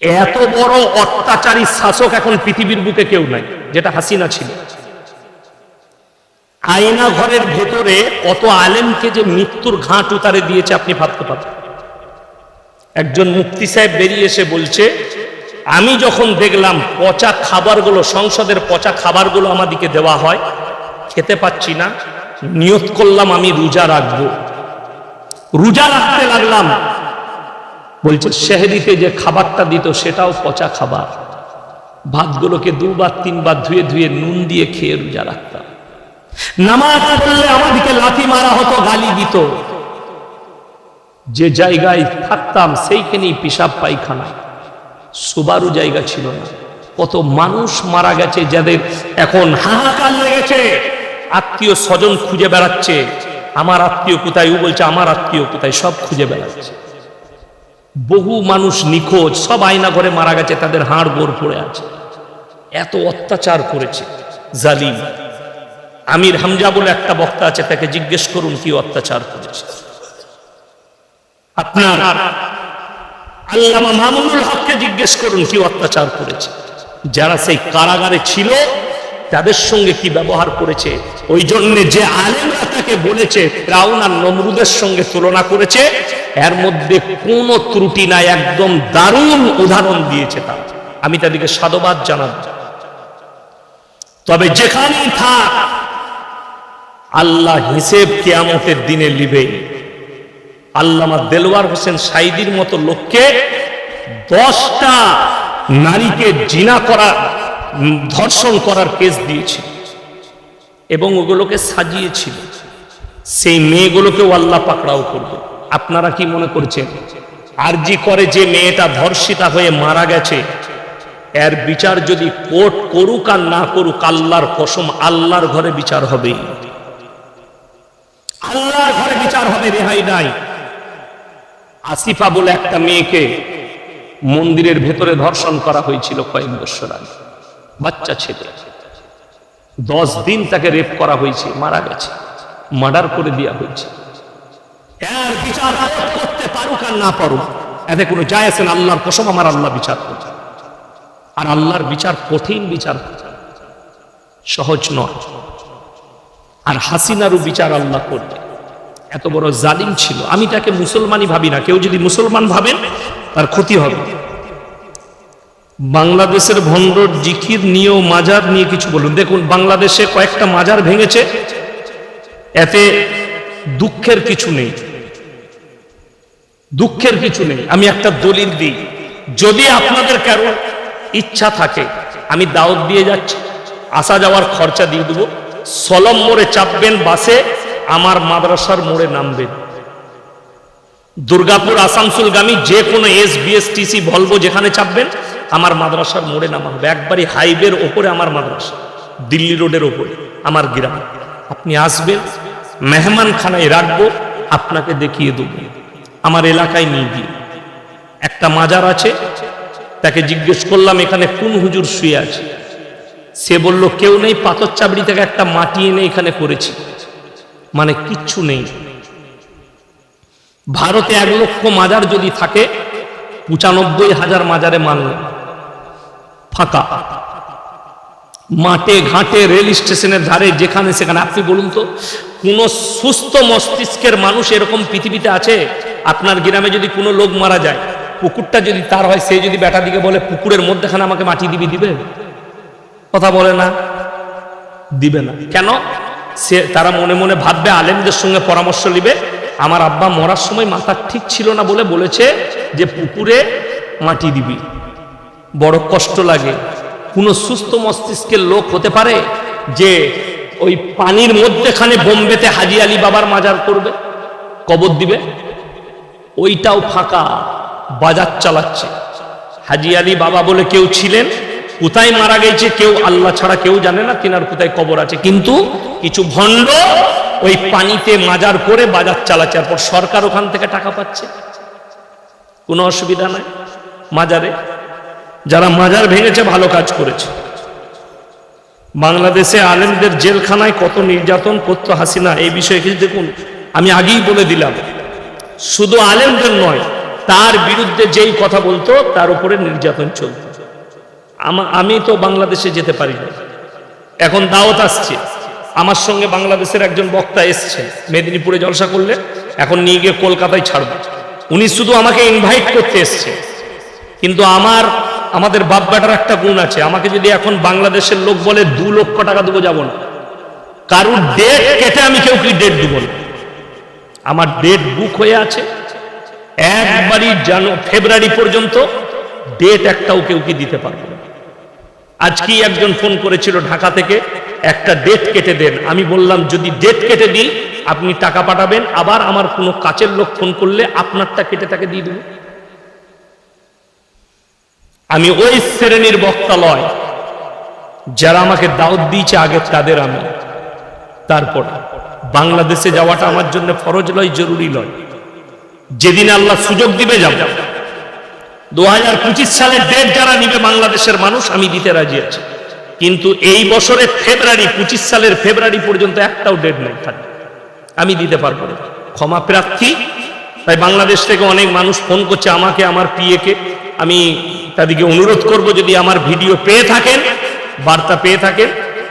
এত বড় অত্যাচারী শাসক এখন পৃথিবীর বুকে কেউ নাই, যেটা হাসিনা ছিল। আয়না ঘরের ভেতরে কত আলেমকে যে মৃত্যুর ঘাট উতারে দিয়েছে আপনি ভাবতে পারেন। একজন মুক্তি সাহেব বেরিয়ে এসে বলছে, আমি যখন দেখলাম পচা খাবারগুলো, সংসদের পচা খাবারগুলো আমাদিকে দেওয়া হয়, খেতে পাচ্ছি না, নিয়ত করলাম আমি রোজা রাখব। রোজা রাখতে লাগলাম বলছে, শেহরিতে যে খাবারটা দিত সেটাও পচা খাবার। ভাতগুলোকে দুবার, তিনবার ধুয়ে ধুয়ে নুন দিয়ে খেয়ে রোজা রাখতাম। নামাজ পড়লে আমাদেরকে লাথি মারা হতো, গালি দিত। যে জায়গায় থাকতাম, সেইখানেই পিসাব পায়খানা। সুবারু জায়গা ছিল না। কত মানুষ মারা গেছে যাদের এখন হাহাকার লেগেছে। আত্মীয় স্বজন খুঁজে বেড়াচ্ছে। আমার আত্মীয় কোথায়, ও বলছে, আমার আত্মীয় কোথায়? সব খুঁজে বেড়াচ্ছে। বহু মানুষ নিখোঁজ, সব আয়না ঘরে মারা গেছে, তাদের হাড় গোড় পড়ে আছে। এত অত্যাচার করেছে, জালিম। আমির হামজা বলে একটা বক্তা আছে, তাকে জিজ্ঞেস করুন কি অত্যাচার করেছে। আপনার আল্লামা মামুনুল হককে জিজ্ঞেস করুন কি অত্যাচার করেছে। যারা সেই কারাগারে ছিল তাদের সঙ্গে কি ব্যবহার করেছে? ওই জন্য যে আলেমরা তাকে বলেছে ফ্রাউন আর নমরুদের সঙ্গে তুলনা করেছে, এর মধ্যে কোনো ত্রুটি নাই, একদম দারুণ উদাহরণ দিয়েছে তারা আমি তাদেরকে সাধুবাদ জানাব। তবে যেখানেই থাক, আল্লাহ হিসেব কেয়ামতের দিনে লিবে আল্লামা দেলোয়ার হোসেন সাইদির মতো লোককে দশটা নারীকে জিনা করা ধর্ষণ করার কেস দিয়েছিল। এবং ওগুলোকে সাজিয়েছিল। সেই মেয়েগুলোকেও আল্লাহ পাকড়াও করবে। আপনারা কি মনে করছেন? আরজি করে যে মেয়েটা ধর্ষিতা হয়ে মারা গেছে, এর বিচার যদি কোর্ট করুক আর না করুক, আল্লাহর কসম, আল্লাহর ঘরে বিচার হবেই। আল্লাহর ঘরে বিচার হবে রেহাই নাই। আসিফা বলে একটা মেয়েকে মন্দিরের ভেতরে ধর্ষণ করা হয়েছিল কয়েক বছর আগে। বাচ্চা ছেলে। দশ দিন তাকে রেপ করা হয়েছে, মারা গেছে মার্ডার করে দেওয়া হয়েছে। এর বিচার করতে পারুক আর না পারুক, এতে কোনো আল্লাহর আমার আল্লাহ বিচার করছে। আর আল্লাহর বিচার বিচার সহজ নয়। আর হাসিনারও বিচার আল্লাহ এত বড় জালিম ছিল। আমি তাকে মুসলমানই ভাবি না। কেউ যদি মুসলমান ভাবেন, তার ক্ষতি হবে। বাংলাদেশের ভণ্ডর, জিকির নিয়েও, মাজার নিয়ে কিছু বলুন। দেখুন, বাংলাদেশে কয়েকটা মাজার ভেঙেছে, এতে দুঃখের কিছু নেই। দুঃখের কিছু নেই। আমি একটা দলিল দিই। যদি আপনাদের কারও ইচ্ছা থাকে, আমি দাওয়াত দিয়ে যাচ্ছি। আসা যাওয়ার খরচা দিয়ে দেবো। সলম মোড়ে চাপবেন বাসে, আমার মাদ্রাসার মোড়ে নামবেন। দুর্গাপুর, আসানসোলগামী যে কোনো এস বিএসটিসি ভলভো যেখানে চাপবেন আমার মাদ্রাসার মোড়ে নামা হবে। একবারই হাইওয়ের ওপরে আমার মাদ্রাসা, দিল্লি রোডের ওপরে আমার গ্রাম। আপনি আসবেন মেহমান খানায় রাখব, আপনাকে দেখিয়ে দেবো। আমার এলাকায় নিয়ে গিয়ে। একটা মাজার আছে, তাকে জিজ্ঞেস করলাম, এখানে কোন হুজুর শুয়ে আছে? সে বলল, কেউ নেই, পাথর চাবড়ি থেকে একটা মাটি এনে এখানে করেছি। মানে কিচ্ছু নেই। ভারতে এক লক্ষ মাজার যদি থাকে, পঁচানব্বই হাজার মাজারে মানল ফাঁকা। মাঠে, ঘাটে, রেল স্টেশনের ধারে, যেখানে সেখানে। আপনি বলুন তো, কোন সুস্থ মস্তিষ্কের মানুষ এরকম পৃথিবীতে আছে? আপনার গ্রামে যদি কোনো লোক মারা যায়, পুকুরটা যদি তার হয়, সে যদি বেটা দিকে বলে, পুকুরের মধ্যেখানে আমাকে মাটি দিবি, দিবে? কথা বলে না, দিবে না। কেন? সে, তারা মনে মনে ভাববে, আলেমদের সঙ্গে পরামর্শ নিবে। আমার আব্বা মরার সময় মাথা ঠিক ছিল না বলে বলেছে যে, পুকুরে মাটি দিবি। বড় কষ্ট লাগে। কোনো সুস্থ মস্তিষ্কের লোক হতে পারে যে ওই পানির মধ্যেখানে বোম্বেতে হাজি আলী বাবার মাজার করবে, কবর দিবে? ওইটাও ফাঁকা, বাজার চালাচ্ছে। হাজি আলী বাবা বলে কেউ ছিলেন, কোথায় মারা গেছে কেউ আল্লাহ ছাড়া কেউ জানে না, তিনার কোথায় কবর আছে। কিন্তু কিছু ভণ্ড ওই পানিতে মাজার করে বাজার চালাচ্ছে এরপর সরকার ওখান থেকে টাকা পাচ্ছে। কোনো অসুবিধা নাই মাজারে। যারা মাজার ভেঙেছে, ভালো কাজ করেছে। বাংলাদেশে আলেমদের জেলখানায় কত নির্যাতন করতো হাসিনা, এই বিষয়ে কিছু দেখুন, আমি আগেই বলে দিলাম। শুধু আলেমদের নয়, তার বিরুদ্ধে যেই কথা বলতো, তার উপরে নির্যাতন চলত। আমি তো বাংলাদেশে যেতে পারি না এখন দাওয়াত আসছে। আমার সঙ্গে বাংলাদেশের একজন বক্তা এসছে মেদিনীপুরে জলসা করলে, এখন নিয়ে গিয়ে কলকাতায় ছাড়বে। উনি শুধু আমাকে ইনভাইট করতে এসছে। কিন্তু আমার আমাদের বাপ বেটার একটা গুণ আছে। আমাকে যদি এখন বাংলাদেশের লোক বলে দু লক্ষ টাকা দেবো যাব না। কারুর ডেট কেটে আমি কেউ কি ডেট দেবো না। আমার ডেট বুক হয়ে আছে। একবারই জানো ফেব্রুয়ারি পর্যন্ত ডেট একটাও কেউ কি দিতে পারবে না। আজকেই একজন ফোন করেছিল ঢাকা থেকে, একটা ডেট কেটে দেন। আমি বললাম, যদি ডেট কেটে দিই, আপনি টাকা পাঠাবেন। আবার আমার কোনো কাছের লোক ফোন করলে আপনারটা কেটে তাকে দিয়ে দেবো। আমি ওই শ্রেণির বক্তা লয়, যারা আমাকে দাওয়াত দিয়েছে আগে তাদের আমি। তারপর বাংলাদেশে যাওয়াটা আমার জন্য ফরজ লয়, জরুরি লয়। যেদিন আল্লাহ সুযোগ দিবে যাব। দু হাজার পঁচিশ সালের ডেট যারা নিবে বাংলাদেশের মানুষ, আমি দিতে রাজি আছি। কিন্তু এই বছরের ফেব্রুয়ারি, পঁচিশ সালের ফেব্রুয়ারি পর্যন্ত একটাও ডেট নেই, থাকে। আমি দিতে পারব না। ক্ষমা প্রার্থী। তাই বাংলাদেশ থেকে অনেক মানুষ ফোন করছে আমাকে, আমার পিএকে আমি তাদেরকে অনুরোধ করব, যদি আমার ভিডিও পেয়ে থাকেন, বার্তা পেয়ে থাকেন,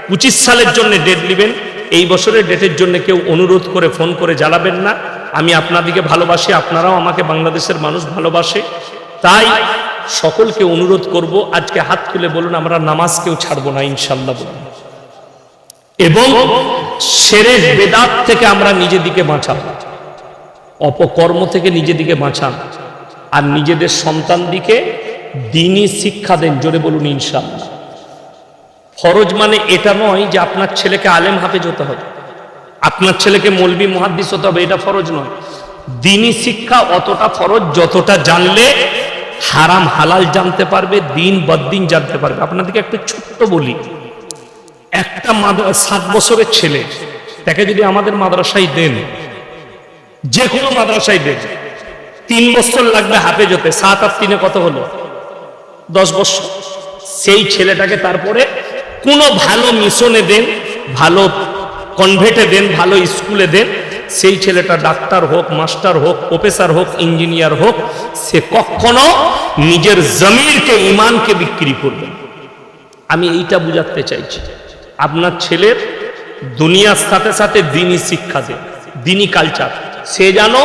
পঁচিশ সালের জন্য ডেট নেবেন, এই বছরের ডেটের জন্য কেউ অনুরোধ করে ফোন করে জ্বালাবেন না। আমি আপনাদিকে ভালোবাসি, আপনারাও আমাকে বাংলাদেশের মানুষ ভালোবাসে। তাই সকলকে অনুরোধ করব, আজকে হাত তুলে বলুন, আমরা নামাজ কেউ ছাড়বো না ইনশাল্লাহ বলুন। এবং সেরে বেদাত থেকে আমরা নিজেদিকে বাঁচাবো। অপকর্ম থেকে নিজেদিকে বাঁচান। আর নিজেদের সন্তান দিকে দিনই শিক্ষা দেন, জোরে বলুন ইনশাল্লাহ ফরজ মানে এটা নয় যে আপনার ছেলেকে আলেম হাফেজ হতে হবে। আপনার ছেলেকে মলবি মহাদ্দিস হতে হবে, এটা ফরজ নয়। দিনই শিক্ষা অতটা ফরজ যতটা জানলে হারাম হালাল জানতে পারবে, দিন বদিন জানতে পারবে। আপনাদেরকে একটা ছোট্ট বলি, একটা সাত বছরের ছেলে, তাকে যদি আমাদের মাদ্রাসায় দেন, যে কোনো মাদ্রাসায় দেন তিন বছর লাগবে হাফেজ হতে সাত আর তিনে কত হলো? দশ বছর। সেই ছেলেটাকে তারপরে কোনো ভালো মিশনে দেন, ভালো কনভেটে দেন, ভালো স্কুলে দেন, সেই ছেলেটা ডাক্তার হোক, মাস্টার হোক প্রফেসর হোক ইঞ্জিনিয়ার হোক, সে কখনো নিজের জমিরকে ইমানকে বিক্রি করবে আমি এইটা বুঝাতে চাইছি। আপনার ছেলের দুনিয়ার সাথে সাথে দিনই শিক্ষা দেন দিনই কালচার সে যেন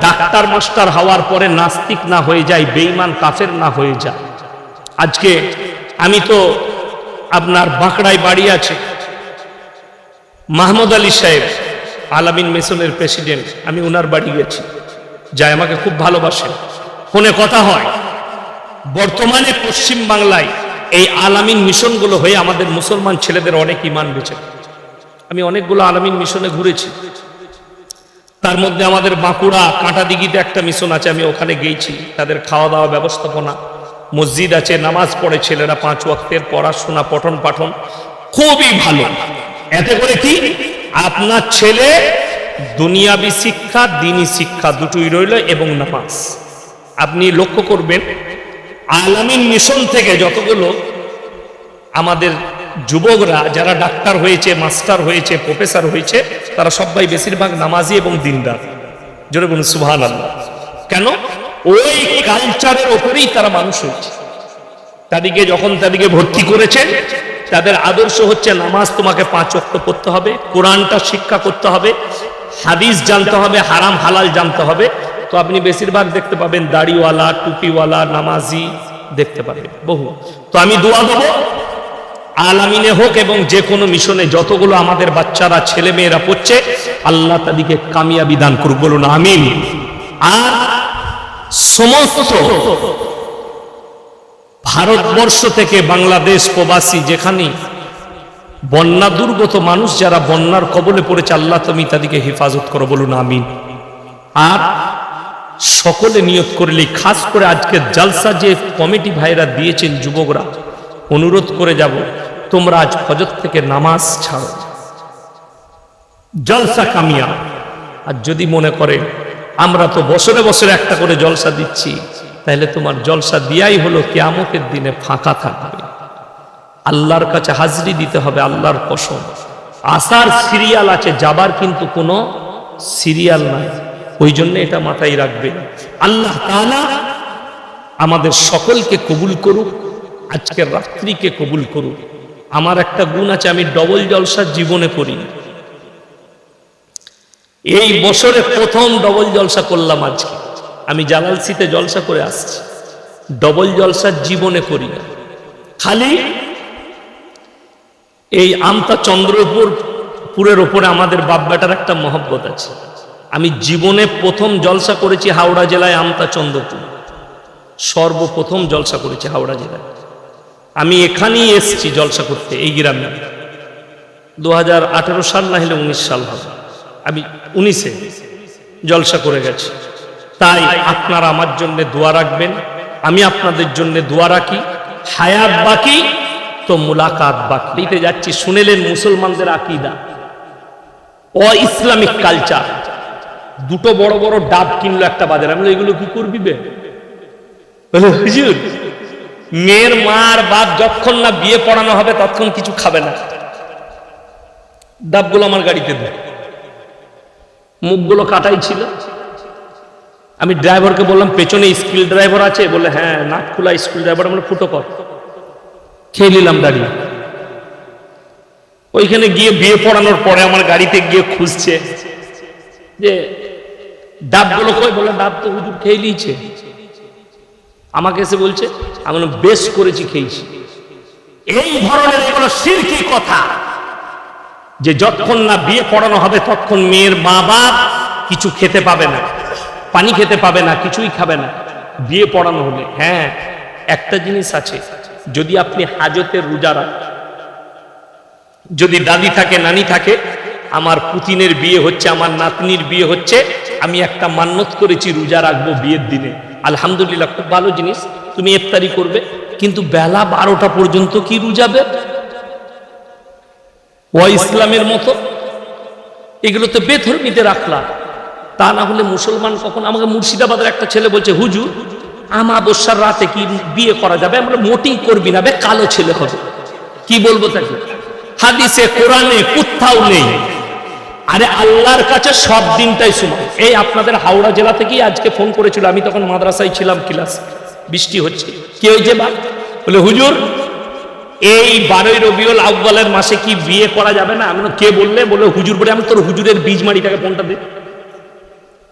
ডাক্তার মাস্টার হওয়ার পরে নাস্তিক না হয়ে যায়, বেঈমান কাফের না হয়ে যায়। আজকে আমি তো আপনার বাঁকড়ায় বাড়ি আছে। মাহমুদ আলী সাহেব, আলামিন মেসনের প্রেসিডেন্ট, আমি ওনার বাড়ি গেছি। যাই, আমাকে খুব ভালোবাসেন। ফোনে কথা হয়, বর্তমানে পশ্চিম বাংলায় এই আলামিন মিশনগুলো হয়ে আমাদের মুসলমান ছেলেদের অনেক ইমান বেঁচে। আমি অনেকগুলো আলামিন মিশনে ঘুরেছি। তার মধ্যে আমাদের বাঁকুড়া কাঁটাদিঘিতে একটা মিশন আছে, আমি ওখানে গেছি তাদের খাওয়া দাওয়া ব্যবস্থাপনা। মসজিদ আছে, নামাজ পড়ে ছেলেরা পাঁচ ওয়াক্তের পড়াশোনা পঠন পাঠন খুবই ভালো। এতে করে কি? আপনার ছেলে দুনিয়াবি শিক্ষা, দিনী শিক্ষা দুটোই রইল এবং নামাজ। আপনি লক্ষ্য করবেন, আলামিন মিশন থেকে যতগুলো আমাদের যুবকরা যারা ডাক্তার হয়েছে, মাস্টার হয়েছে, প্রফেসর হয়েছে, তারা সবাই বেশিরভাগ নামাজি এবং দিনদার। জোরে বলুন সুহান আল্লাহ কেন? ওই কালচারের ওপরেই তারা মানুষ হয়েছে। তাদেরকে যখন তাদেরকে ভর্তি করেছে, তাদের আদর্শ হচ্ছে নামাজ তোমাকে পাঁচ অক্ত করতে হবে, কোরআনটা শিক্ষা করতে হবে, হাদিস জানতে হবে, হারাম, হালাল জানতে হবে। তো আপনি বেশিরভাগ দেখতে পাবেন দাড়িওয়ালা, টুপিওয়ালা, নামাজি দেখতে পাবেন, বহু। তো আমি দোয়া দেবো আলামিনে হোক এবং যে কোনো মিশনে যতগুলো আমাদের বাচ্চারা ছেলে মেয়েরা পড়ছে, আল্লাহ তাদেরকে কামিয়াবি দান করুক, বলুন আমিন। আর সমস্ত ভারতবর্ষ থেকে বাংলাদেশ প্রবাসী যেখানে বন্যা দুর্গত মানুষ যারা বন্যার কবলে পড়েছে, আল্লাহ তুমি তাদেরকে হেফাজত করো, বলুন আমিন। আর সকলে নিয়ত করলে, খাস করে আজকে জালসা যে কমিটি ভাইরা দিয়েছেন যুবকরা, অনুরোধ করে যাব তোমরা আজ ফজর থেকে নামাজ ছাড়ো। জলসা কামিয়া আর যদি মনে করে আমরা তো বছরে বছরে একটা করে জলসা দিচ্ছি তাহলে তোমার জলসা দিয়াই হলো কেয়ামতের দিনে ফাঁকা থাকবে। আল্লাহর কাছে হাজরি দিতে হবে আল্লাহর কসম। আসার সিরিয়াল আছে যাবার কিন্তু কোনো সিরিয়াল নাই। ওই জন্য এটা মাথায় রাখবে। আল্লাহ আমাদের সকলকে কবুল করুক আজকের রাত্রিকে কবুল করুক। আমার একটা গুণ আছে, আমি ডবল জলসা জীবনে করি এই বছরে প্রথম ডবল জলসা করলাম আজকে। আমি জালালসিতে জলসা করে আসছি। ডবল জলসা জীবনে করি না। খালি এই আমতা চন্দ্রপুর পুরের ওপরে আমাদের বাপ বেটার একটা মহব্বত আছে। আমি জীবনে প্রথম জলসা করেছি হাওড়া জেলায় আমতা চন্দ্রপুর। সর্বপ্রথম জলসা করেছি হাওড়া জেলায়। আমি এখানেই এসেছি জলসা করতে, এই গ্রামে। দু হাজার আঠেরো সাল না হলে উনিশ সাল হবে। আমি উনিশে জলসা করে গেছি। তাই আপনারা আমার জন্য দোয়া রাখবেন, আমি আপনাদের জন্য দোয়া রাখি। হায়াত বাকি, তো মুলাকাত বাকি। দিতে যাচ্ছি, শুনেলেন মুসলমানদের আকিদা। অ ইসলামিক কালচার। দুটো বড় বড় ডাব কিনলো একটা বাজারে। আমি এগুলো কি করবি বে? হুজুর মেয়ের মার বাপ যখন না বিয়ে পড়ানো হবে, ততক্ষণ কিছু খাবে না। ডাবগুলো আমার গাড়িতে দেয় মুখগুলো কাটাই ছিল। আমি ড্রাইভারকে বললাম, পেছনে স্কিল ড্রাইভার আছে? বলে হ্যাঁ নাক খোলা স্কুল ড্রাইভার আমরা ফুটো কর। খেয়ে নিলাম দাঁড়িয়ে ওইখানে গিয়ে বিয়ে পড়ানোর পরে আমার গাড়িতে গিয়ে খুঁজছে যে ডাবগুলো কই? বলে ডাব তো হুজুর খেয়ে নিয়েছে। আমাকে এসে বলছে, আমি বেশ করেছি, খেয়েছি। এই ধরনের এগুলো সিরকি কথা যে যতক্ষণ না বিয়ে পড়ানো হবে, ততক্ষণ মেয়ের মা বাপ কিছু খেতে পাবে না, পানি খেতে পাবে না, কিছুই খাবে না। বিয়ে পড়ানো হলে হ্যাঁ একটা জিনিস আছে, যদি আপনি হাজতের রোজা রাখেন, যদি দাদি থাকে, নানি থাকে, আমার পুতিনের বিয়ে হচ্ছে, আমার নাতনির বিয়ে হচ্ছে, আমি একটা মান্যত করেছি, রোজা রাখব বিয়ের দিনে। আলহামদুলিল্লাহ, খুব ভালো জিনিস। তুমি ইফতারি করবে, কিন্তু বেলা বারোটা পর্যন্ত কি রুজাবে? ও ইসলামের মতো। এগুলো তো বেধর্মীতে রাখলাম তা না হলে মুসলমান কখন? আমাকে মুর্শিদাবাদের একটা ছেলে বলছে, হুজুর, আমাবস্যার রাতে কি বিয়ে করা যাবে? আমরা মোটিং করবি না, বে কালো ছেলে হবে। কি বলব তাকে? হাদিসে, কোরআনে, কোথাও নেই। আরে আল্লাহর কাছে সব দিনটাই সময় এই আপনাদের হাওড়া জেলা থেকেই আজকে ফোন করেছিল, আমি তখন মাদ্রাসায় ছিলাম ক্লাস বৃষ্টি হচ্ছে। কে হয়েছে বা? বলে, হুজুর, এই বারোই রবিউল আউ্বালের মাসে কি বিয়ে করা যাবে না? আমি কে বললে? বলে, হুজুর, বলে, আমি তোর হুজুরের বীজ মাড়িটাকে ফোনটা দে?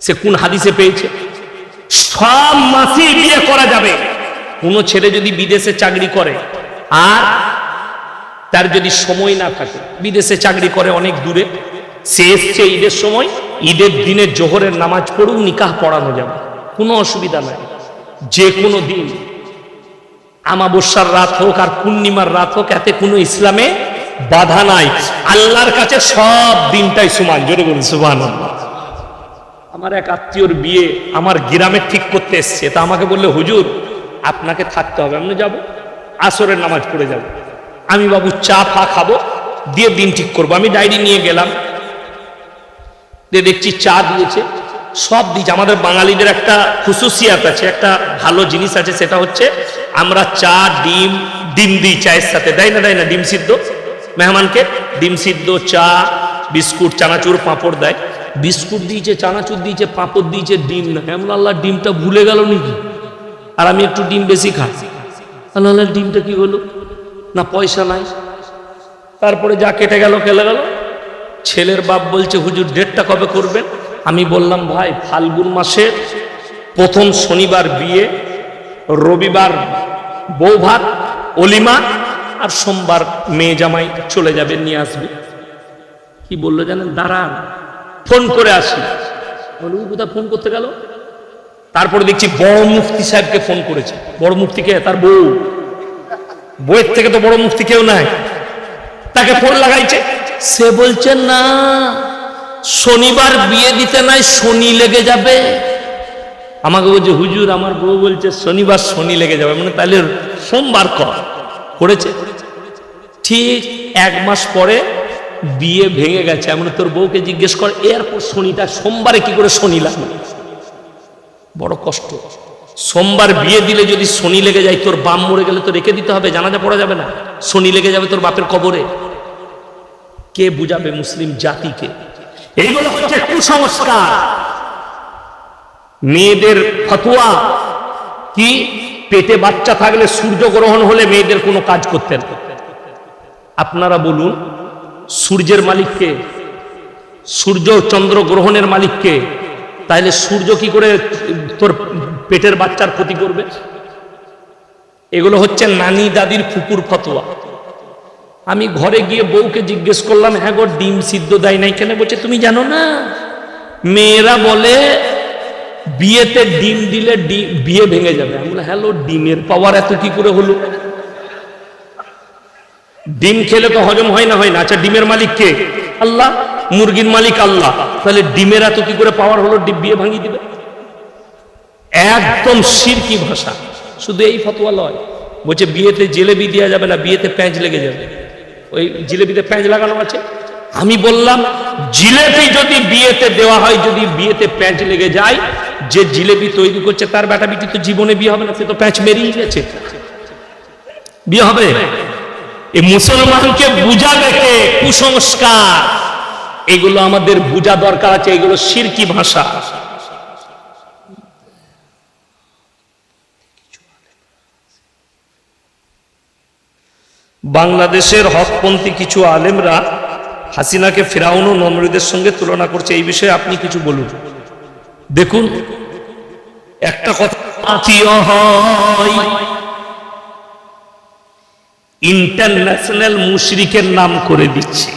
সে কোন হাদিসে পেয়েছে? সব মাসেই বিয়ে করা যাবে। কোনো ছেলে যদি বিদেশে চাকরি করে আর তার যদি সময় না থাকে, বিদেশে চাকরি করে অনেক দূরে সে এসছে ঈদের সময়, ঈদের দিনে জোহরের নামাজ পড়ুক নিকাহ পড়ানো যাবে। কোনো অসুবিধা নাই। যে কোনো দিন। আমাবস্যার রাত হোক আর পূর্ণিমার রাত হোক, এতে কোনো ইসলামে বাধা নাই। আল্লাহর কাছে সব দিনটাই সমান। জোরে বলুন সুমান আমার এক আত্মীয়র বিয়ে আমার গ্রামে ঠিক করতে এসছে। তা আমাকে বললে, হুজুর, আপনাকে থাকতে হবে, আমি যাব। আসরের নামাজ পড়ে যাব। আমি বাবু চা ফা খাব, দিয়ে দিন ঠিক করব। আমি ডায়েরি নিয়ে গেলাম। দেখছি চা দিয়েছে, সব দিয়েছে। আমাদের বাঙালিদের একটা খুশুসিয়াত আছে, একটা ভালো জিনিস আছে, সেটা হচ্ছে আমরা চা, ডিম ডিম দিই চায়ের সাথে। দেয় না দেয় না, ডিম সিদ্ধ। মেহমানকে ডিম সিদ্ধ, চা, বিস্কুট, চানাচুর, পাঁপড় দেয়। বিস্কুট দিয়েছে, চানাচুর দিয়েছে, পাঁপড় দিয়েছে, ডিম না। এমন আল্লাহ, ডিমটা ভুলে গেল নাকি? আর আমি একটু ডিম বেশি খাই। আল্লাহ, ডিমটা কি হলো? না, পয়সা নাই। তারপরে যা কেটে গেল কেটে গেল। ছেলের বাপ বলছে, হুজুর, ডেটটা কবে করবেন? আমি বললাম, ভাই, ফাল্গুন মাসে প্রথম শনিবার বিয়ে, রবিবার বউ ভাত অলিমা আর সোমবার মেয়ে জামাই চলে যাবে, নিয়ে আসবে। কি বলল জানেন? দাঁড়ান, ফোন করে আসি। বলে কোথায় ফোন করতে গেল? তারপরে দেখছি বড় মুফতি সাহেবকে ফোন করেছে। বড় মুফতিকে তার বউ। বইয়ের থেকে তো বড় মুফতি কেউ নাই। তাকে ফোন লাগাইছে। সে বলছে, না, শনিবার বিয়ে দিতে নাই, শনি লেগে যাবে। আমাকে বলছে, হুজুর, আমার বউ বলছে শনিবার শনি লেগে যাবে। মানে তাহলে সোমবার কর। করেছে? ঠিক এক মাস পরে বিয়ে ভেঙে গেছে। এমন তোর বউকে জিজ্ঞেস কর, এরপর শনিটা, সোমবারে কি করে শনি লাগল বড় কষ্ট। সোমবার বিয়ে দিলে যদি শনি লেগে যায়, তোর বাম মরে গেলে তো রেখে দিতে হবে, জানাজা পড়া যাবে না। শনি লেগে যাবে তোর বাপের কবরে। কে বুঝাবে মুসলিম জাতিকে? এইগুলো হচ্ছে কুসংস্কার। মেয়েদের ফতুয়া কি? পেটে বাচ্চা থাকলে সূর্যগ্রহণ হলে মেয়েদের কোনো কাজ করতে না। আপনারা বলুন, সূর্যের মালিককে, সূর্য চন্দ্র গ্রহণের মালিককে তাহলে সূর্য কি করে তোর পেটের বাচ্চার ক্ষতি করবে? এগুলো হচ্ছে নানি দাদির ফুকুর ফতোয়া। আমি ঘরে গিয়ে বউকে জিজ্ঞেস করলাম হ্যাঁ গো, ডিম সিদ্ধ দেয় নাই কেন? বলছে, তুমি জানো না। মেয়েরা বলে, বিয়েতে ডিম দিলে বিয়ে ভেঙে যাবে। আমি বললাম, হ্যালো, ডিমের পাওয়ার এত কি করে হলো? ডিম খেলে তো হজম হয় না হয় না। আচ্ছা ডিমের মালিক কে? আল্লাহ, মুরগির মালিক আল্লাহ। তাহলে ডিমের এত কি করে পাওয়ার হলো, ডিম বিয়ে ভাঙিয়ে দিবে? একদম সিরকি ভাষা। শুধু এই ফতোয়া লয়। বলছে, বিয়েতে জেলেবি দেওয়া যাবে না, বিয়েতে প্যাঁচ লেগে যাবে। ওই জিলেপিতে প্যাঁচ লাগানো আছে? আমি বললাম, জিলেপি যদি বিয়েতে দেওয়া হয়, যদি বিয়েতে প্যাঁচ লেগে যায়, যে জিলেপি তৈরি করছে, তার বেটা বিটি তো জীবনে বিয়ে হবে না, সে তো প্যাঁচ মেরেই গেছে। বিয়ে হবে? এই মুসলমানকে বুঝাবে কে কুসংস্কার। এগুলো আমাদের বুঝা দরকার আছে, এগুলো সিরকি ভাষা। বাংলাদেশের হকপন্থী কিছু আলেমরা হাসিনাকে ফেরাউন ও নমরুদের সঙ্গে তুলনা করছে। এই বিষয়ে আপনি কিছু বলুন। দেখুন, একটা কথা ইন্টারন্যাশনাল মুশরিকের নাম করে দিচ্ছে।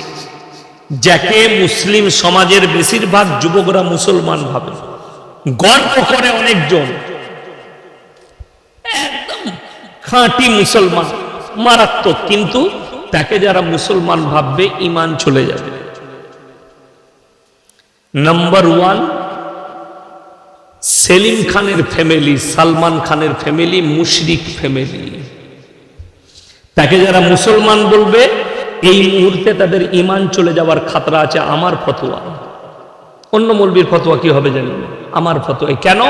যাকে মুসলিম সমাজের বেশিরভাগ যুবকরা মুসলমান ভাবে। গর্ব করে অনেকজন। একদম খাঁটি মুসলমান। মারাত্মক, কিন্তু তাকে যারা মুসলমান ভাববে ইমান চলে যাবে। নাম্বার ওয়ান সেলিম খানের ফ্যামিলি সালমান খানের ফ্যামিলি মুশরিক ফ্যামিলি তাকে যারা মুসলমান বলবে, এই মুহূর্তে তাদের ইমান চলে যাওয়ার খাতরা আছে আমার ফতোয়া। অন্য মৌলবীর ফতোয়া কি হবে জানি আমার ফতোয়া কেন?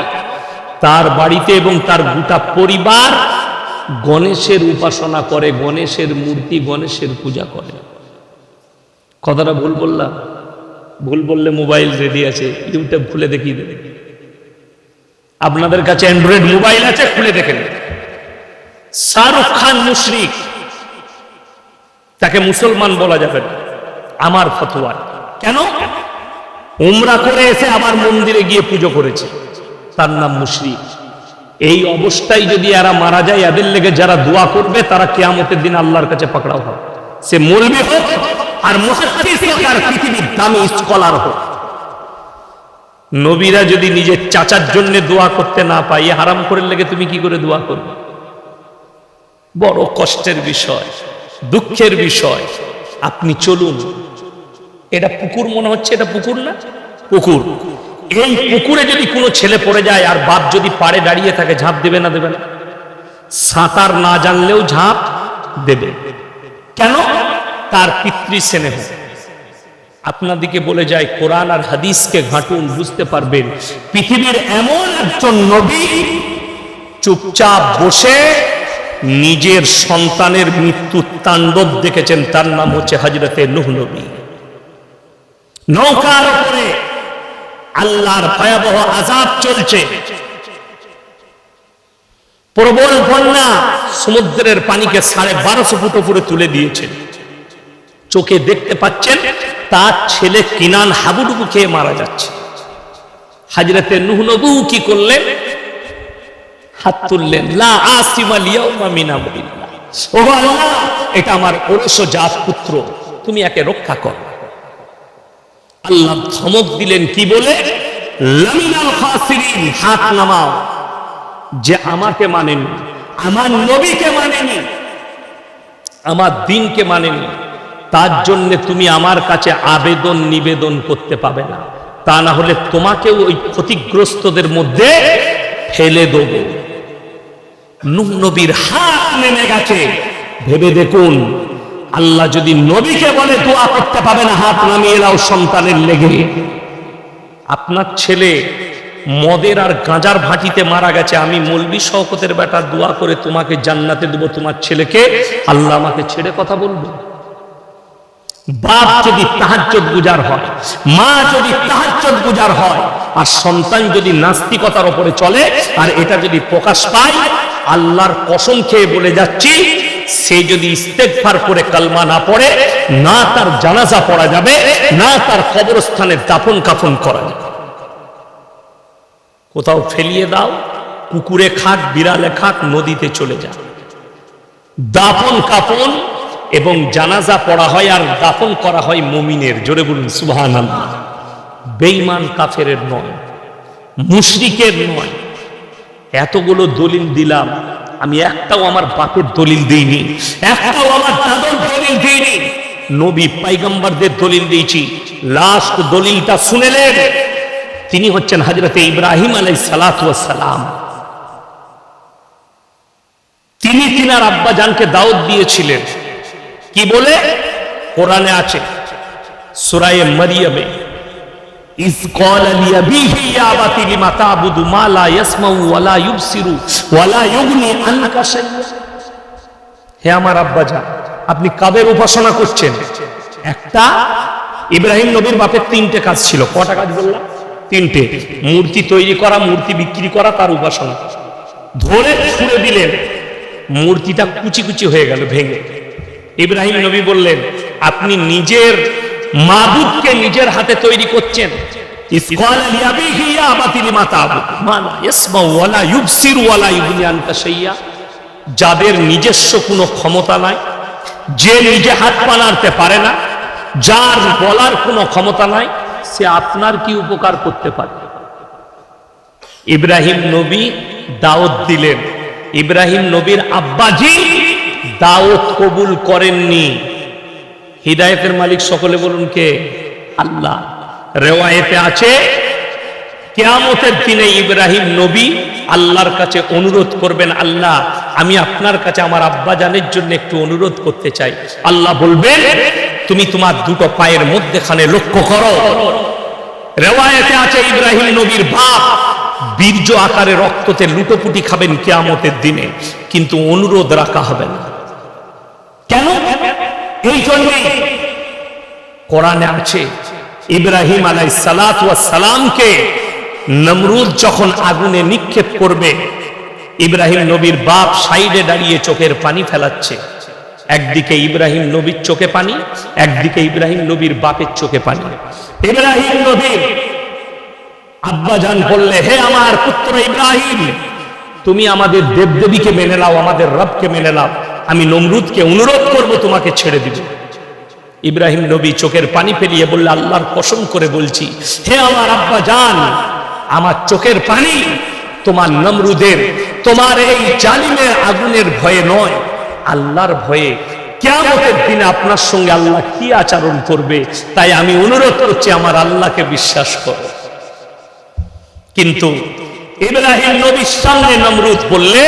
তার বাড়িতে এবং তার গোটা পরিবার গণেশের উপাসনা করে, গণেশের মূর্তি, গণেশের পূজা করে। কথাটা ভুল বললাম। ভুল বললে মোবাইল রেডি আছে ইউটিউব খুলে দেবে। আপনাদের কাছে অ্যান্ড্রয়েড মোবাইল আছে, খুলে দেখেন শাহরুখ খান মুশরিক, তাকে মুসলমান বলা যাবে আমার ফতোয়া। কেন? উমরা করে এসে আবার মন্দিরে গিয়ে পুজো করেছে। তার নাম মুশরিক। এই অবস্থায় যদি এরা মারা যায়, এদের লেগে যারা দোয়া করবে, তারা কেয়ামতের দিন আল্লাহর কাছে পাকড়াও হবে। সে মলবি হোক আর মুহাদ্দিস হোক আর পৃথিবীর দামি স্কলার হোক। নবীরা যদি নিজের চাচার জন্য দোয়া করতে না পাই এ হারাম করে লেগে তুমি কি করে দোয়া করবে? বড় কষ্টের বিষয়, দুঃখের বিষয়। আপনি চলুন। এটা পুকুর মনে হচ্ছে, এটা পুকুর না? পুকুর। এই পুকুরে যদি কোনো ছেলে পড়ে যায় আর বাপ যদি পাড়ে দাঁড়িয়ে থাকে, ঝাঁপ দেবে না দেবে না? সাঁতার না জানলেও ঝাঁপ দেবে। কেন? তার পিতৃ স্নেহ। আপনাদিকে বলে যায়, কোরআন আর হাদিসকে ঘাটুন, বুঝতে পারবেন। পৃথিবীর এমন একজন নবী চুপচাপ বসে নিজের সন্তানের মৃত্যু তাণ্ডব দেখেছেন। তার নাম হচ্ছে হজরতে নুহ নবী। নৌকার উপরে আল্লাহর ভয়াবহ আজাব চলছে। প্রবল বন্যা সমুদ্রের পানিকে সাড়ে বারোশো ফুট উপরে তুলে দিয়েছে। চোখে দেখতে পাচ্ছেন, তার ছেলে কিনান হাবুডুবু খেয়ে মারা যাচ্ছে। হাজরতে নুহ নবু কি করলেন? হাত তুললেন, লা এটা আমার ওরস জাত পুত্র, তুমি একে রক্ষা কর। আল্লাহ ধমক দিলেন কি বলে? হাত নামাও। যে আমাকে মানেনি, আমার নবীকে মানেনি, আমার দিনকে মানেনি, তার জন্য তুমি আমার কাছে আবেদন নিবেদন করতে পাবে না। তা না হলে তোমাকেও ওই ক্ষতিগ্রস্তদের মধ্যে ফেলে দেব। নুহ নবীর হাত নেমে গেছে। ভেবে দেখুন আল্লাহ যদি নবীকে বলে দোয়া করতে পাবে না, হাত নামিয়ে দাও সন্তানের লেগে। আপনার ছেলে মদের আর গাঁজার ভাটিতে মারা গেছে, আমি মলবি শওকতের বেটা দোয়া করে তোমাকে জান্নাতে দেবো, তোমার ছেলেকে। আল্লাহ আমাকে ছেড়ে কথা বলবে। বাপ যদি তাহাজ্জত গুজার হয়, মা যদি তাহাজ্জত গুজার হয়, আর সন্তান যদি নাস্তিকতার ওপরে চলে, আর এটা যদি প্রকাশ পায়, আল্লাহর কসম খেয়ে বলে যাচ্ছি সে যদি ইস্তেকফার করে কালমা না পড়ে, না তার জানাজা পড়া যাবে, না তার কবরস্থানে দাফন কাফন করা যাবে। কোথাও ফেলিয়ে দাও, কুকুরে খাক বিড়ালে খাক নদীতে চলে যা। দাফন কাফন এবং জানাজা পড়া হয় আর দাফন করা হয় মুমিনের। জোরে বলুন সুবহান আল্লাহ বেঈমান কাফের নয়, মুশরিকের নয়। এতগুলো দলিল দিলাম আমি একটাও আমার বাপের দলিল দিইনি। একটাও আমার দাদর দলিল দিইনি। নবী পাইগম্বরদের দলিল দিয়েছি। লাস্ট দলিলটা শুনেলেন। তিনি হচ্ছেন হজরতে ইব্রাহিম আলাই সালাম। তিনি তিনার আব্বাজানকে দাওয়াত দিয়েছিলেন। কি বলে? কোরআনে আছে, সুরায়ে মারিয়ামে হে আমার আপনি কাদের উপাসনা করছেন? একটা, ইব্রাহিম নবীর বাপের তিনটে কাজ ছিল। কটা কাজ বললাম? তিনটে। মূর্তি তৈরি করা, মূর্তি বিক্রি করা, তার উপাসনা। ধরে ছুড়ে দিলেন। মূর্তিটা কুচি কুচি হয়ে গেল, ভেঙে। ইব্রাহিম নবী বললেন, আপনি নিজের মাবুদকে নিজের হাতে তৈরি করছেন। যাদের নিজস্ব কোনো ক্ষমতা নাই যে নিজে হাত পা নাড়তে পারে না যার বলার কোনো ক্ষমতা নাই সে আপনার কি উপকার করতে পারে? ইব্রাহিম নবী দাওয়াত দিলেন। ইব্রাহিম নবীর আব্বাজি দাওয়াত কবুল করেননি। হৃদায়তের মালিক সকলে বলুন কে? আল্লাহ। রেওয়ায়েতে আছে, কেয়ামতের দিনে ইব্রাহিম নবী আল্লাহর কাছে অনুরোধ করবেন, আল্লাহ, আমি আপনার কাছে আমার আব্বা জানের জন্য একটু অনুরোধ করতে চাই। আল্লাহ বলবেন, তুমি তোমার দুটো পায়ের মধ্যেখানে লক্ষ্য করো। রেওয়ায়েতে আছে ইব্রাহিম নবীর বাপ, বীর্য আকারে রক্ততে লুটোপুটি খাবেন কেয়ামতের দিনে, কিন্তু অনুরোধ রাখা হবে না। কেন? এই জন্যে কোরআনে আছে, ইব্রাহিম আলাই সালাত সালামকে নমরুদ যখন আগুনে নিক্ষেপ করবে, ইব্রাহিম নবীর বাপ সাইডে দাঁড়িয়ে চোখের পানি ফেলাচ্ছে। একদিকে ইব্রাহিম নবীর চোখে পানি, একদিকে ইব্রাহিম নবীর বাপের চোখে পানি। ইব্রাহিম নবীর আব্বা জান বললে, হে আমার পুত্র ইব্রাহিম, তুমি আমাদের দেবদেবীকে মেনে নাও, আমাদের রবকে মেনে নাও। আমি নমরুদকে অনুরোধ করব তোমাকে ছেড়ে দিব। ইব্রাহিম নবী চোখের পানি ফেলিয়ে বললে, আল্লাহর কসম করে বলছি, হে আমার আব্বা জান, আমার চোখের পানি তোমার নমরুদের, তোমার এই জালিমের আগুনের ভয়ে নয়, আল্লাহর ভয়ে কেমতের দিনে আপনার সঙ্গে আল্লাহ কি আচরণ করবে, তাই আমি অনুরোধ করছি, আমার আল্লাহকে বিশ্বাস করো। কিন্তু ইব্রাহিম নবীর সামনে নমরুদ বললে,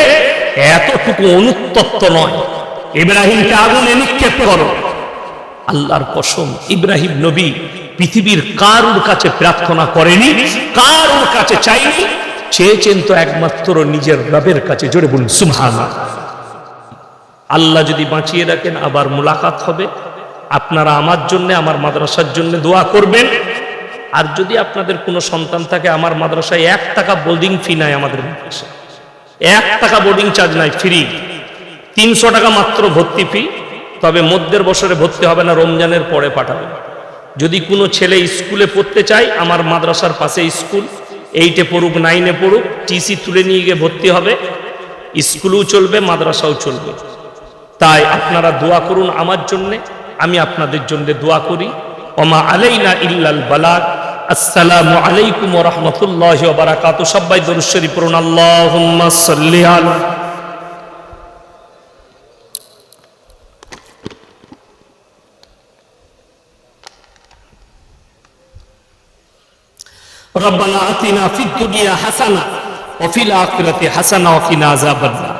এতটুকু অনুত্তপ্ত নয়। ইব্রাহিমকে আগুনে নিক্ষেপ করো। আল্লাহর কসম, ইব্রাহিম নবী পৃথিবীর কারুর কাছে প্রার্থনা করেনি, কারুর কাছে চাইনি, চেয়েছেন তো একমাত্র নিজের রবের কাছে। জোরে বলুন সুবহানা আল্লাহ যদি বাঁচিয়ে রাখেন, আবার মুলাকাত হবে। আপনারা আমার জন্য, আমার মাদ্রাসার জন্য দোয়া করবেন। আর যদি আপনাদের কোনো সন্তান থাকে, আমার মাদ্রাসায় এক টাকা বোর্ডিং ফি নাই আমাদের এক টাকা বোর্ডিং চার্জ নাই ফ্রি তিনশো টাকা মাত্র ভর্তি ফি তবে মধ্যের বছরে ভর্তি হবে না, রমজানের পরে পাঠাবে। যদি কোনো ছেলে স্কুলে পড়তে চায়, আমার মাদ্রাসার পাশে স্কুল এইটে পড়ুক নাইনে পড়ুক টিসি তুলে নিয়ে গিয়ে ভর্তি হবে। স্কুলও চলবে, মাদ্রাসাও চলবে। তাই আপনারা দোয়া করুন আমার জন্যে, আমি আপনাদের জন্য দোয়া করি। ওমা আলাইনা ইল্লাল বালাগ আসসালামু আলাইকুম ওয়া রাহমাতুল্লাহি ওয়া বারাকাতুহু সবাই দরুদ শরীফ পড়ুন আল্লাহুম্মা সাল্লি আলা ربنا آتنا في الدنيا حسنة وفي الآخرة حسنة وقنا عذاب النار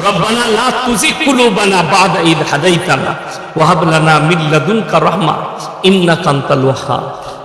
ربنا لا تزغ قلوبنا بعد إذ هديتنا وهب لنا من لدنك رحمة إنك أنت الوهاب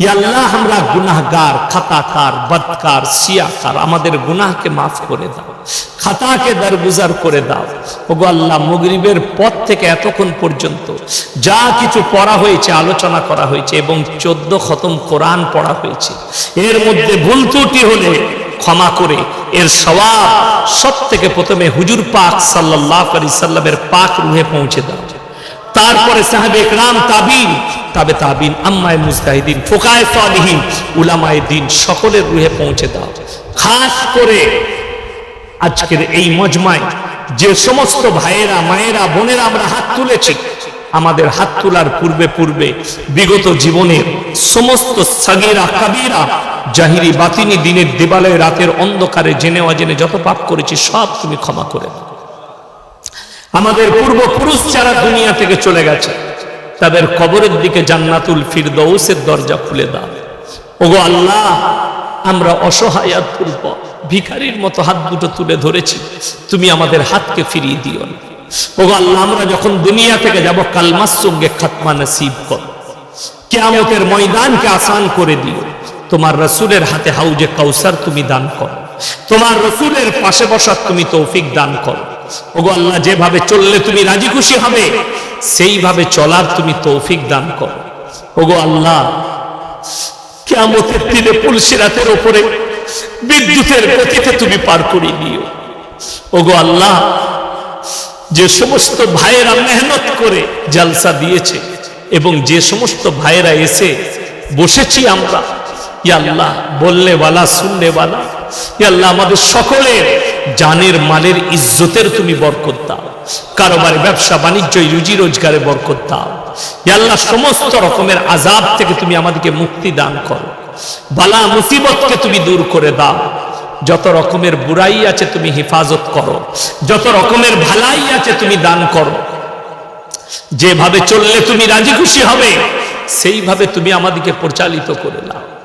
আল্লাহ আমরা গুনাহগার, খাতাকার, বদকার সিয়াকার আমাদের গুনাহকে মাফ করে দাও, খাতাকে দরগুজার করে দাও। ওগো আল্লাহ, মগরিবের পর থেকে এতক্ষণ পর্যন্ত যা কিছু পড়া হয়েছে, আলোচনা করা হয়েছে এবং চোদ্দ খতম কোরআন পড়া হয়েছে, এর মধ্যে ভুল ত্রুটি হলে ক্ষমা করে, এর সবাব সব থেকে প্রথমে হুজুর পাক সাল্লাহ আলি সাল্লামের পাক রুহে পৌঁছে দাও। তারপরে সাহেব একরাম তাবিন, তাবে তাবিন, আম্মায় মুস্তাহিদিন ফোকায় সালিহীন, উলামায়ে দিন সকলের রুহে পৌঁছে দাও। খাস করে আজকের এই মজমায় যে সমস্ত ভাইয়েরা, মায়েরা, বোনেরা আমরা হাত তুলেছি, আমাদের হাত তোলার পূর্বে পূর্বে বিগত জীবনের সমস্ত সাগিরা, কাবিরা, জাহিরি, বাতিনি দিনের দেবালয় রাতের অন্ধকারে জেনে অজেনে যত পাপ করেছি, সব তুমি ক্ষমা করে দাও। আমাদের পূর্বপুরুষ যারা দুনিয়া থেকে চলে গেছে, তাদের কবরের দিকে জান্নাতুল ফিরদৌসের দরজা খুলে দাও। ওগো আল্লাহ, আমরা অসহায় আর পূর্ব ভিখারির মতো হাত দুটো তুলে ধরেছি, তুমি আমাদের হাতকে ফিরিয়ে দিও না। ওগো আল্লাহ, আমরা যখন দুনিয়া থেকে যাব কালমার সঙ্গে খাতমা নসিব কর। কেয়ামতের ময়দানকে আসান করে দিও। তোমার রসুলের হাতে হাউজে কাউসার তুমি দান করো। তোমার রসুলের পাশে বসার তুমি তৌফিক দান করো। ওগো আল্লাহ, যেভাবে চললে তুমি রাজি খুশি হবে, সেইভাবে চলার তুমি তৌফিক দান করো। ওগো আল্লাহ, কেয়ামতের দিনে পুলসিরাতের ওপরে বিদ্যুতের গতিতে তুমি পার করে দিও। ওগো আল্লাহ, যে সমস্ত ভাইয়েরা মেহনত করে জালসা দিয়েছে এবং যে সমস্ত ভাইয়েরা এসে বসেছি আমরা আল্লাহ, বললে বালা, শুনলে বালা। আল্লাহ, আমাদের সকলের জানের মালের ইজ্জতের তুমি বরকত দাও। কারোবারে, ব্যবসা বাণিজ্য রুজি রোজগারে বরকত দাও। আল্লাহ, সমস্ত রকমের আজাব থেকে তুমি আমাদেরকে মুক্তি দান করো। বালা মুসিবতকে তুমি দূর করে দাও। যত রকমের বুড়াই আছে তুমি হেফাজত করো। যত রকমের ভালাই আছে তুমি দান করো। যেভাবে চললে তুমি রাজি খুশি হবে, সেইভাবে তুমি আমাদেরকে পরিচালিত করে নাও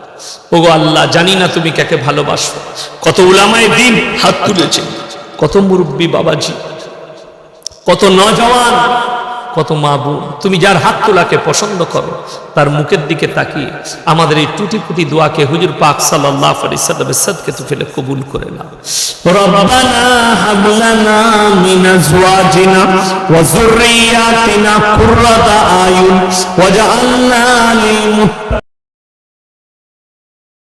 ওগো আল্লাহ জানি না তুমি কাকে ভালোবাসো কত উলামায় দিন হাত তুলেছে কত মুরব্বী বাবাজি কত নজওয়ান কত মা বোন তুমি যার হাত তোলাকে পছন্দ করো তার মুখের দিকে তাকিয়ে আমাদের এই টুটি ফুটি দোয়াকে হুজুর পাক সাল্লাহ আলি সাল্লামের সাদকে তু ফেলে কবুল করে নাও ربنا هب لنا من ازواجنا وذرياتنا قرة اعين واجعلنا للمتقين